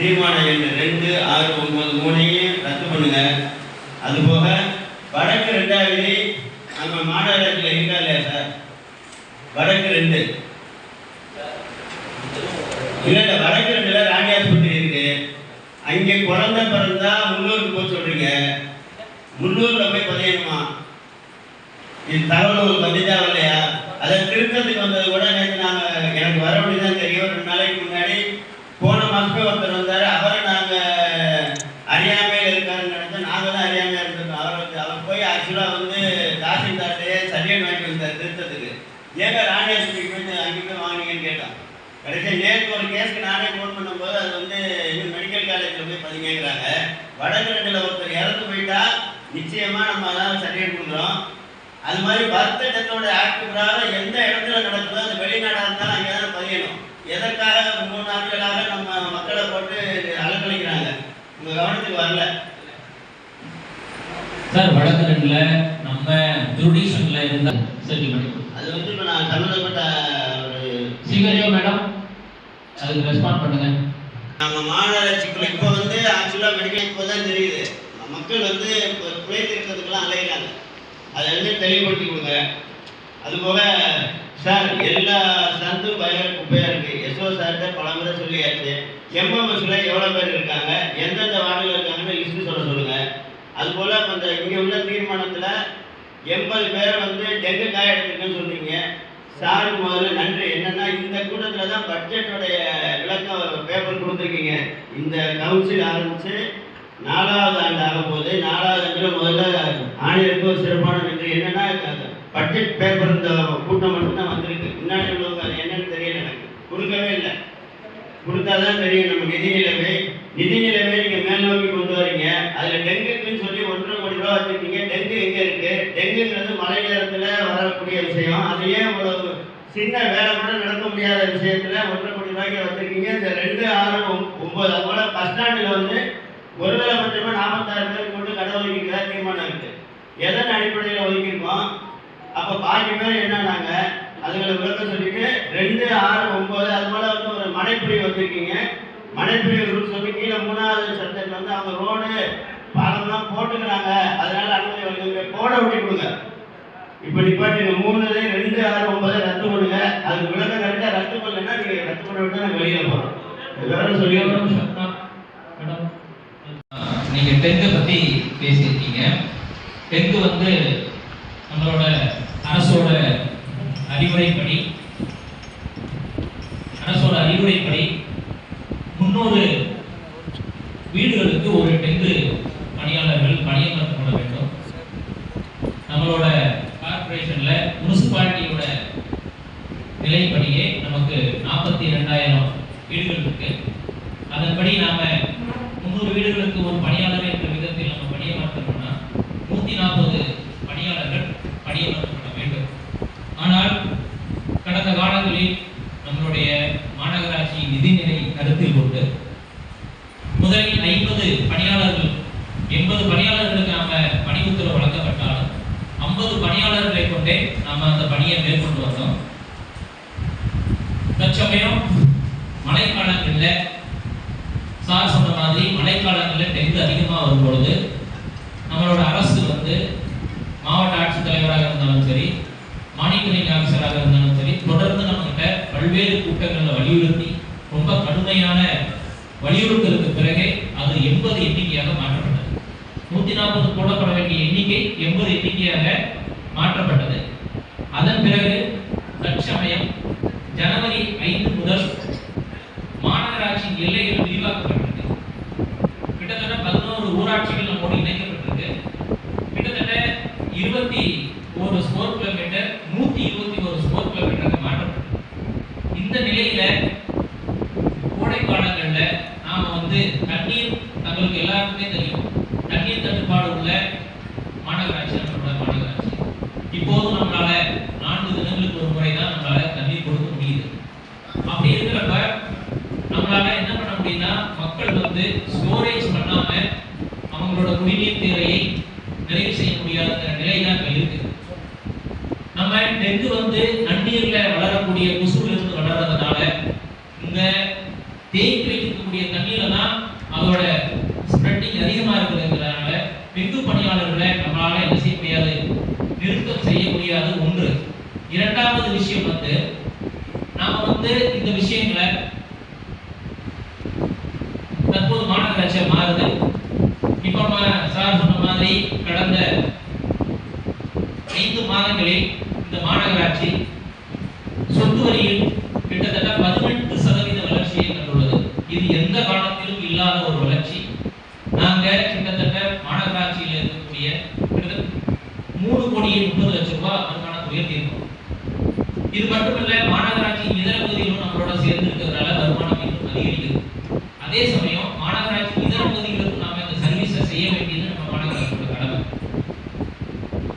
தீர்மான எண் ரெண்டு ஆறு ஒன்பது மூணையும் ரத்து பண்ணுங்க. அதுபோக வடக்கு ரெண்டாவது நம்ம மாநகரத்தில் இருக்கா இல்லையா சார்? வடக்கு ரெண்டு. இல்லை இல்லை வடக்கு ரெண்டுல ராணி ஆஸ்பத்திரி இருக்கு. அங்கே குழந்தை பிறந்தா முன்னூருக்கு போக சொல்றீங்க. முன்னூறுல போய் பதியணுமா? இது தகவல் உங்களுக்கு வந்துச்சா இல்லையா? அதை திருத்தத்துக்கு வந்தது கூட நேற்று நாங்கள் எனக்கு வர தான் தெரியும் ரெண்டு நாளைக்கு முன்னாடி போன மாசமே ஒருத்தர் வந்தார் அவரை நாங்கள் அறியாமையில் இருக்காருன்னு நினைச்சா நாங்கள் தான் அறியாமையாக இருந்திருக்கோம் அவர் வந்து அவர் போய் ஆக்சுவலாக வந்து தாசில்தார்ட்டையே சர்டிஃபிகேட் வாங்கிட்டு வந்தார் திருத்தத்துக்கு ஏங்க ராணி ஆஸ்பத்திரிக்கு போய் அங்கே போய் வாங்கினீங்கன்னு கேட்டான். கடைசி நேற்று ஒரு கேஸ்க்கு நானே ஃபோன் பண்ணும்போது அது வந்து இது மெடிக்கல் காலேஜில் போய் பதிங்கங்கிறாங்க வடகிழக்கில் ஒருத்தர் இறந்து போயிட்டா நிச்சயமா நம்ம அதான் சர்டிஃபிகேட் கொடுக்குறோம். அது மாதிரி பர்த் டெத்தோட ஆக்ட் பிரகாரம் எந்த இடத்துல நடக்குதோ அது வெளிநாடாக இருந்தாலும் அங்கே தான் பதியணும். எதற்காக மூணு நாட்களாக நம்ம மக்களை போட்டு அலக்கழிக்கிறாங்க உங்கள் கவனத்துக்கு வரல. சார் வடகிழக்குல நம்ம ஜுடிஷன்ல இருந்த செட்டில்மெண்ட் அது வந்து இப்போ நான் சம்மந்தப்பட்ட அதுக்கு ரெஸ்பாண்ட் பண்ணுங்க. நம்ம மாநகராட்சிக்குள்ள இப்போ வந்து ஆக்சுவலாக மெடிக்கல் இப்போ தான் தெரியுது. மக்கள் வந்து இப்போ குறை தீர்க்கிறதுக்கெல்லாம் அலைகிறாங்க அதை வந்து தெளிவுபடுத்தி கொடுங்க அதுபோக சார் எல்லா சந்தும் பயங்கர குப்பையாக இருக்குது எஸ்ஓ சார்கிட்ட பல முறை சொல்லியாச்சு. எம்எம்எஸ்ல எவ்வளோ பேர் இருக்காங்க? எந்தெந்த வார்டில் இருக்காங்கன்னு லிஸ்ட்டு சொல்ல சொல்லுங்கள் அதுபோல் இப்போ இந்த இங்கே உள்ள தீர்மானத்தில் எண்பது பேர் வந்து டெங்கு காய எடுத்துருக்குன்னு சொல்றீங்க சாருக்கு முதல்ல நன்றி. என்னன்னா இந்த கூட்டத்தில் தான் பட்ஜெட்டோடைய விளக்கம் பேப்பர் கொடுத்துருக்கீங்க. இந்த கவுன்சில் ஆரம்பித்து நாலாவது ஆண்டு ஆக போகுது. நாலாவது ஆண்டில் முதல்ல ஆணையருக்கு ஒரு சிறப்பான நன்றி என்னன்னா பட்ஜெட் பேப்பர் இந்த கூட்டம் மட்டும்தான் வந்திருக்கு. முன்னாடி உள்ளவங்க அது என்னன்னு தெரியல எனக்கு. கொடுக்கவே இல்லை. கொடுத்தாதான் தெரியும் நம்ம நிதி நிலைமை நிதி நிலைமை நீங்க மேல் நோக்கி கொண்டு வரீங்க. அதுல டெங்குக்குன்னு சொல்லி ஒன்றரை கோடி ரூபா வச்சிருக்கீங்க. டெங்கு எங்க இருக்கு? டெங்குங்கிறது மழை நேரத்துல வரக்கூடிய விஷயம். அது ஏன் இவ்வளவு சின்ன வேலை கூட நடக்க முடியாத விஷயத்துல ஒன்றரை கோடி ரூபாய்க்கு வச்சிருக்கீங்க. இந்த ரெண்டு ஆறு ஒம்- ஒன்பது அது போல பஸ் ஸ்டாண்டில் வந்து ஒரு வேலை பட்சமா நாற்பத்தாறு பேருக்கு கொண்டு கடை ஒதுக்கிட்டு தீர்மானம் இருக்கு. எதன் அடிப்படையில் ஒதுக்கியிருக்கோம்? அப்போ பாக்கி பேர் என்னன்னாங்க? அதுகளை விளக்கம் சொல்லிட்டு ரெண்டு ஆறு ஒன்பது அது போல வந்து ஒரு மழைப்பிரிவு வச்சிருக்கீங்க. மழைப்பிரிவு ரூல்ஸ் வந்து கீழே மூணாவது சட்டத்தில் வந்து அவங்க ரோடு பாலம்லாம் போட்டுக்கிறாங்க. அதனால அனுமதி வழங்குங்க போட விட்டு கொடுங்க. இப்போ நிப்பாட்டுங்க மூணு ரெண்டு ஆறு ஒன்பது ரத்து பண்ணுங்க. அதுக்கு விளக்கம் கரெக்டாக ரத்து பண்ணலைன்னா நீங்கள் ரத்து பண்ண விட்டு நாங்கள் வெளியே போகிறோம் எல்லாரும் சொல்லி ஒரு மேடம் நீங்க டெங்கு பத்தி பேசியிருக்கீங்க. டெங்கு வந்து நம்மளோட அரசோட அறிவுரைப்படி அரசோட அறிவுரைப்படி முன்னூறு வீடுகளுக்கு ஒரு டெங்கு பணியாளர்கள் பணியமர்த்தப்பட வேண்டும் நம்மளோட கார்பரேஷன்ல முனிசிபாலிட்டியோட நிலைப்படியே நமக்கு நாற்பத்தி இரண்டாயிரம் வீடுகள் இருக்கு. அதன்படி நாம முந்நூறு வீடுகளுக்கு ஒரு பணியாளர் என்ற விதத்தில் நம்ம பணியமர்த்தணும்னா நூத்தி நாற்பது பணியாளர்கள் பணியமர்த்தப்பட வேண்டும். ஆனால் கடந்த காலங்களில் நம்மளுடைய மாநகராட்சி நிதிநிலை கருத்தில் கொண்டு முதலில் ஐம்பது பணியாளர்கள் எண்பது பணியாளர்களுக்கு நாம பணி உத்தரவு வழங்கப்பட்டாலும் ஐம்பது பணியாளர்களை கொண்டே நாம அந்த பணியை மேற்கொண்டு வந்தோம். தற்சமயம் மழைக்காலங்களில் சார் சொன்ன மாதிரி மழைக்காலங்களில் டெங்கு அதிகமாக வரும்பொழுது நம்மளோட அரசு வந்து மாவட்ட ஆட்சித்தலைவராக இருந்தாலும் சரி மானிட்டரிங் ஆஃபீஸராக இருந்தாலும் சரி தொடர்ந்து நம்மகிட்ட பல்வேறு கூட்டங்களில் வலியுறுத்தி ரொம்ப கடுமையான வலியுறுத்தலுக்கு பிறகே அது எண்பது எண்ணிக்கையாக மாற்றப்பட்டது. நூற்றி நாற்பது போடப்பட வேண்டிய எண்ணிக்கை எண்பது எண்ணிக்கையாக மாற்றப்பட்டது. அதன் பிறகு தற்சமயம் ஜனவரி ஐந்து முதல் மாநகராட்சியின் எல்லைகள் விரிவாக்கப்பட்டிருக்கு கிட்டத்தட்ட பதினோரு ஊராட்சிகள் நம்மோடு இணைக்கப்பட்டிருக்கு கிட்டத்தட்ட இருபத்தி ஒரு ஸ்கோர் கிலோமீட்டர் நூத்தி இருபத்தி ஒரு ஸ்கோர் கிலோமீட்டருக்கு மாற்றப்பட்டிருக்கு இந்த நிலையில கோடை காலங்கள்ல நாம வந்து தண்ணீர் தங்களுக்கு எல்லாருக்குமே தெரியும் தண்ணீர் தட்டுப்பாடு உள்ள மாநகராட்சி நம்மளோட மாநகராட்சி இப்போது நம்மளால நான்கு தினங்களுக்கு ஒரு முறை தான் நம்மளால தண்ணீர் கொடுக்க முடியுது. அப்படி இருக்கிறப்ப நம்மளால என்ன பண்ண முடியும்னா மக்கள் வந்து ஸ்டோரேஜ் பண்ணாம அவங்களோட குடிநீர் தேவையை நிறைவு செய்ய முடியாத நிலை தான் இப்ப இருக்கு. நம்ம டெங்கு வந்து நன்னீர்ல வளரக்கூடிய கொசுல இருந்து வளர்றதுனால இந்த தேக்கி வைக்கக்கூடிய தண்ணீர்ல தான் அதோட ஸ்ப்ரெட்டிங் அதிகமா இருக்கிறதுனால டெங்கு பணியாளர்களை நம்மளால என்ன செய்ய முடியாது நிறுத்தம் செய்ய முடியாது ஒன்று இரண்டாவது விஷயம் வந்து நாம வந்து இந்த விஷயங்களை தற்போது மாநகராட்சியா மாறுது. இப்ப நம்ம சார் சொன்ன மாதிரி கடந்த ஐந்து மாதங்களில் இந்த மாநகராட்சி சொத்து வரியில் கிட்டத்தட்ட பதினெட்டு சதவீத வளர்ச்சியை கண்டுள்ளது. இது எந்த காலத்திலும் இல்லாத ஒரு வளர்ச்சி. நாங்க கிட்டத்தட்ட மாநகராட்சியில் இருக்கக்கூடிய மூணு கோடியே முப்பது லட்சம் ரூபாய் இது மட்டுமல்ல மாநகராட்சி இதர பகுதிகளும் நம்மளோட சேர்ந்து இருக்கிறதுனால வருமானம் இன்னும் அதிகரிக்குது. அதே சமயம் மாநகராட்சி இதர பகுதிகளுக்கும் நாம இந்த சர்வீஸை செய்ய வேண்டியது நம்ம மாநகராட்சியோட கடமை.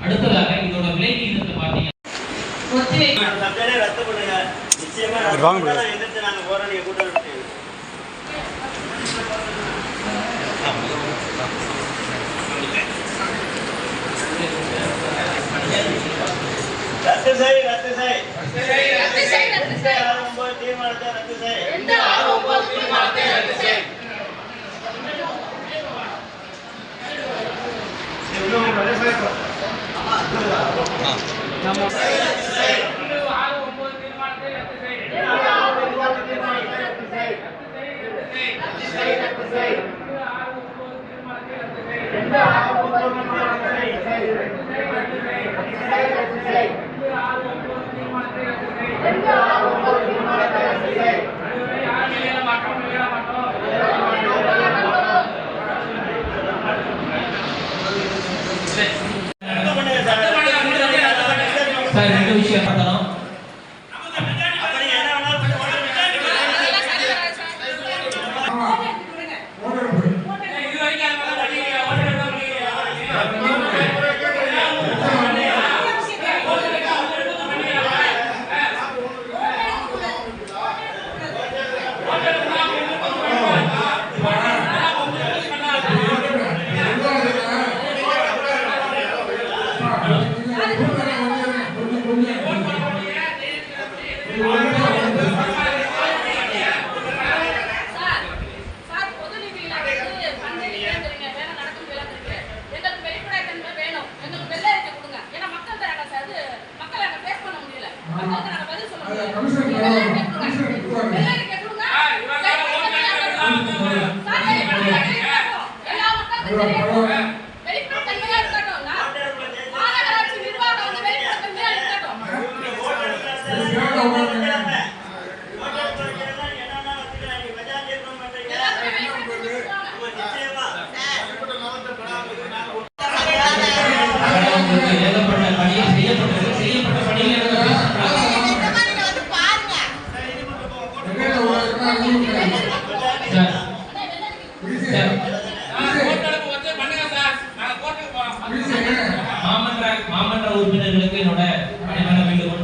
அடுத்ததாக இதோட விலை விகிதத்தை பார்த்தீங்க. ரத்து செய் ரத்து செய். ரத்து செய், ரத்து செய். ஆறு ஒன்பது தீர்மானத்தை ரத்து செய் எந்த ஆறு ஒன்பது தீர்மானத்தை ரத்து செய். ரத்து பண்ணுங்க சார் சார் ரெண்டு விஷயம் பார்த்தோம் அப்ப நீங்க என்ன வேணாலும் பண்ணி ஓடுங்க. சார், சார், பொது நிதியில வந்து பஞ்சம் இல்லைங்கிறீங்க, வேலை நடக்கும் இல்லைங்கிறீங்க. எங்களுக்கு வெளிப்படைத்தன்மை வேணும். எங்களுக்கு வெள்ளை அறிக்கை கொடுங்க. ஏன்னா மக்கள் தராங்க சார், அது மக்களை நாங்க face பண்ண முடியல. மக்களுக்கு நாங்க பதில் சொல்ல முடியல. நீங்க வெள்ளை அறிக்கை கொடுங்க. வெள்ளை அறிக்கை கொடுங்க. சார், வெளிப்படைத்தன்மையா இருக்கட்டும். எல்லா மக்களுக்கும் தெரியட்டும். வெளிப்படைத்தன்மையா இருக்கட்டும். நான் மாநகராட்சி நிர்வாகம் வந்து வெளிப்படைத்தன்மையா இருக்கட்டும். எல்லாருமே வெளிப்படைத்தன்மையா இருக்காங்க. கடவுளுக்கு எழுதப்பட்ட பணியை செய்யப்பட்டது செய்யப்பட்ட பணியை சார் சார் மாமன்ற மாமன்ற உறுப்பினர்களுக்கு என்னோட பணிவான வேண்டுகோள்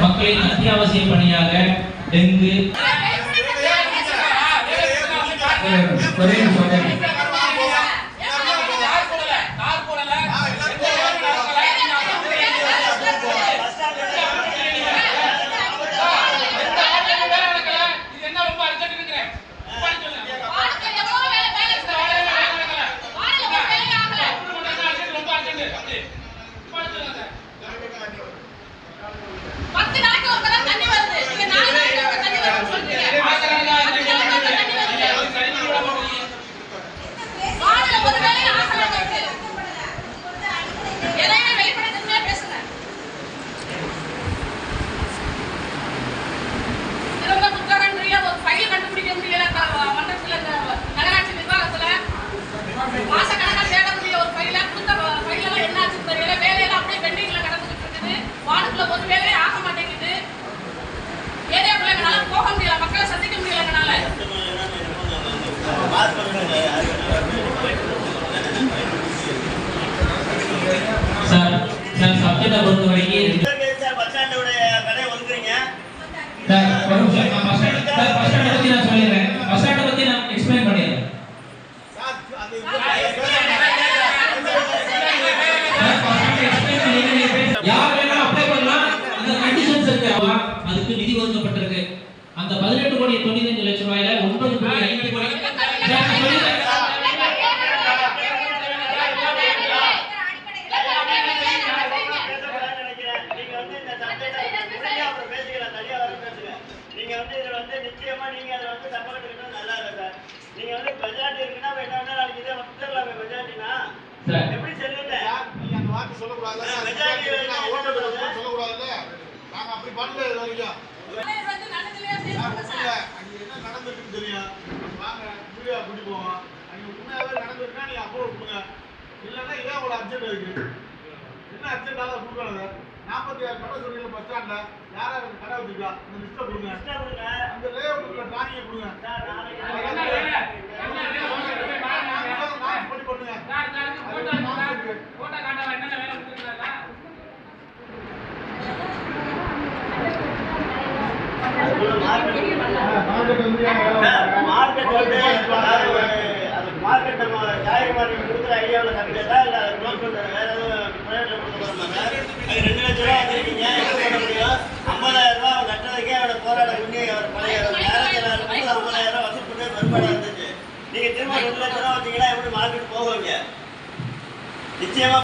மக்களின் அத்தியாவசிய பணியாக டெங்கு ஒரே நிமிஷம் வாரத்துல எவ்வளவு வேலை வேலை செய்றாங்க? வாரத்துல ஒரு வேலையும் ஆகல. பத்து நாளைக்கு ஒரு சார் சார் சப்ஜெக்டை பொறுத்த வரைக்கும் பஸ் ஸ்டாண்டோட கடை ஒதுக்குறீங்க. சார் ஒரு நிமிஷம் நான் பஸ் ஸ்டாண்ட் சார் பஸ் ஸ்டாண்டை பத்தி நான் சொல்லிடுறேன். பஸ் ஸ்டாண்டை பத்தி நான் எக்ஸ்பிளைன் பண்ணிடுறேன். சார் பஸ் ஸ்டாண்டை எக்ஸ்பிளைன் பண்ணி யார் வேணா அப்ளை பண்ணலாம். இந்த கண்டிஷன்ஸ் இருக்கு அதுக்கு நிதி ஒதுக்கப்பட்டிருக்கு. அந்த பதினெட்டு கோடி தொண்ணூத்தஞ்சு லட்சம் ரூபாயில ஒன்பது புள்ளி ஐந்து கோடி சார், நான் சொல்லிடுறேன். பேசக்கூடாதுன்னு நினைக்கிறேன். நீங்க வந்து இந்த subject அ முடிஞ்சா அப்புறம் பேசிக்கலாம். தனியா வர பேசுங்க. நீங்க வந்து இதுல வந்து நிச்சயமா நீங்க அதுல வந்து தப்பு கட்டுக்கிட்டது நல்லா இல்லை சார். நீங்க வந்து மெஜாரிட்டி இருக்குன்னா அப்ப என்ன வேணா நாளைக்கு இதை விட்டுறலாமே மெஜாரிட்டினா. சார். எப்படி செல்லுங்க? நீங்க அந்த வார்த்தை சொல்லக்கூடாது ஆ, மெஜாரிட்டி நான் ஓட்டு போடுறேன்னு சொல்லக்கூடாதுல்ல நாங்க அப்படி பண்ணல இது வரைக்கும் மழையை வந்து நல்லதுலயே நான் செய்வாங்க ஒண்ணும் இல்ல. சார் அங்க என்ன நடந்திருக்குன்னு தெரியும் வாங்க வீடியோ கூட்டி போவோம் அங்க உண்மையாவே நடந்திருக்குன்னா நீங்க அப்லோட் பண்ணுங்க இல்லைன்னா இதே ஒரு அர்ஜென்ட் இருக்கு என்ன அர்ஜென்டால கொடுக்கறது நாற்பத்தி ஆறு கடை சொல்றீங்க பஸ் ஸ்டாண்ட்ல. யாரா கடை வச்சிருக்கா? இந்த லிஸ்ட்டை கொடுங்க. அந்த லேஅவுட்ல டிராயிங்க கொடுங்க. சார், நாளைக்கு நான் பண்ணி பண்ணுங்க வந்து சார், மார்க்கெட் வந்து அது மார்க்கெட் நம்ம காய்கறி மார்க்கெட் கொடுக்குற ஐடியாவில் கட்டுறதா இல்லை க்ளோஸ் பண்ணுறது வேற எதுவும் ப்ரைவேட்டில் கொடுக்க போகிறோமா சார் அது ரெண்டு லட்ச ரூபா வச்சிருக்கீங்க என்ன பண்ண முடியும் ஐம்பதாயிரம் ரூபா கட்டுறதுக்கே போராட பண்ணி அவர் பழைய நேரத்தில் இருக்கும்போது ஐம்பதாயிரம் ரூபா வசூல் பண்ணி வருமானம் இருந்துச்சு நீங்கள் திரும்ப ரெண்டு லட்ச ரூபா வச்சீங்கன்னா எப்படி மார்க்கெட் போகுவீங்க நிச்சயமா